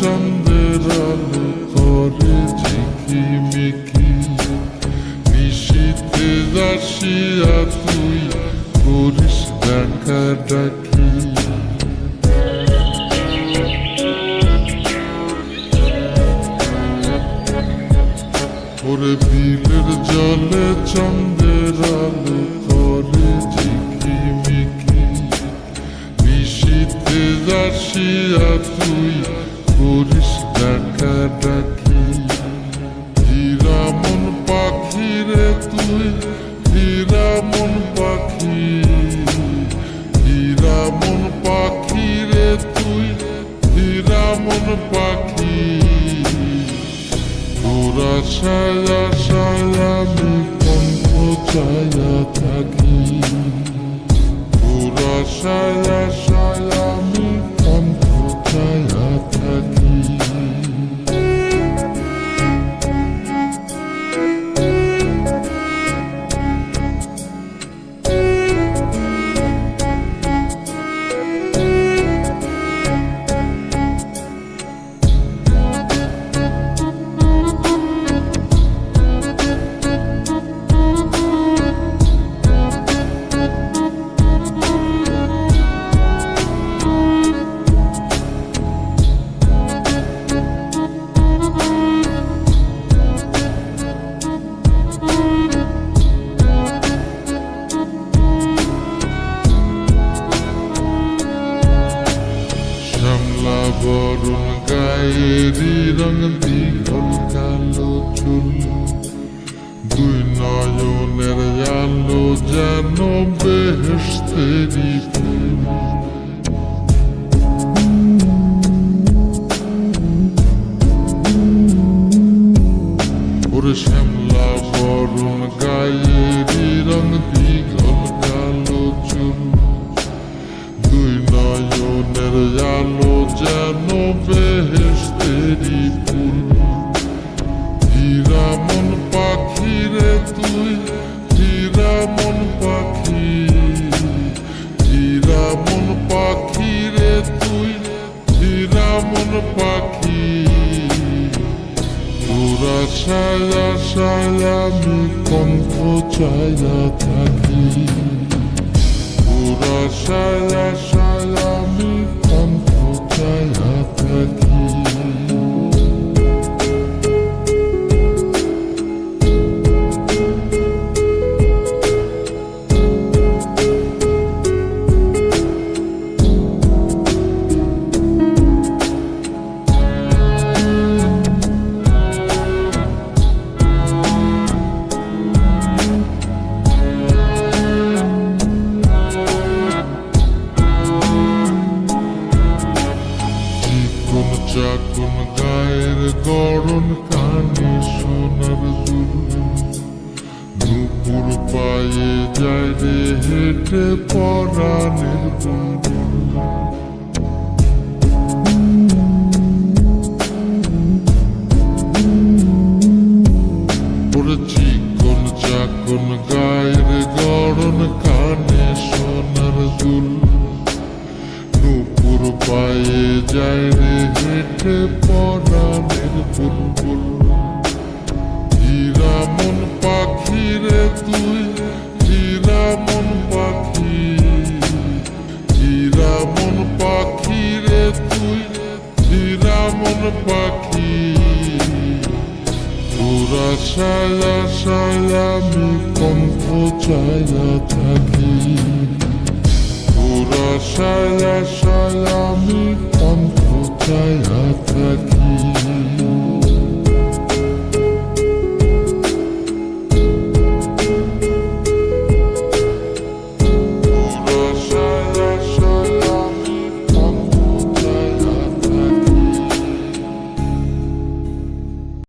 চন্দ্রের আলো করে ঝিকিমিকি নিশীতে যাসিয়া তুই করিস ডাকা ডাকি ওরে বিলের জলে চন্দ্রের আলো করে ঝিকিমিকি নিশীতে যাসিয়া তুই ডাকা ডাকি হীরামন পাখি রে তুই হীরামন পাখি হীরামন পাখি রে তুই হীরামন পাখি তোরা সায়া সায়া আমি কণ্ঠ ছায়া থাকি তোরা সায়া বরুণ গায়েরি রং দীঘল কালো চুল। দুই নয়নের আলো যেন বেহেস্তেরি ফুল। তোরা ছায়া ছায়া আমি কণ্ঠ ছায়া থাকি পুরা সায়া গায়ের গরম কানে সোনার দুপুর পায়ে যায় রে হেঁটে পরাণের বুলবুল পায়ে যায় রে হেঁটে পরাণের বুলবুল হীরামন পাখি রে তুই হীরামন পাখি হীরামন পাখি রে তুই হীরামন পাখি তোরা সায়া সায়া আমি কণ্ঠ ছায়া থাকি পুরা সায়া সায়া আমি কণ্ঠ ছায়া থাকি